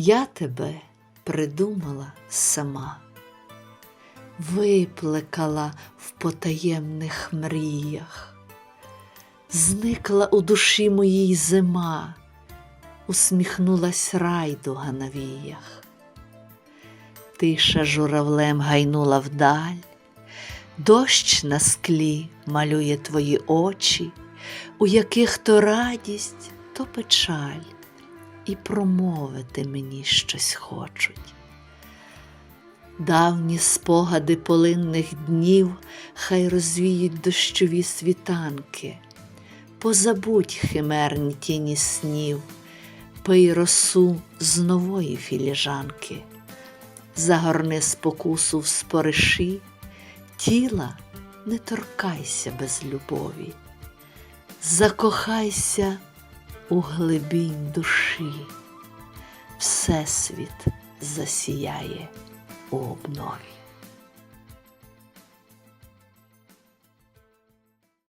Я тебе придумала сама, виплекала в потаємних мріях, зникла у душі моїй зима, усміхнулась райдуга на віях. Тиша журавлем гайнула вдаль, дощ на склі малює твої очі, у яких то радість, то печаль, і промовити мені щось хочуть. Давні спогади полинних днів хай розвіють дощові світанки, позабудь химерні тіні снів, пий росу з нової філіжанки, загорни спокусу в спориші, тіла не торкайся без любові, закохайся у глибінь душі, Всесвіт засіяє у обнові.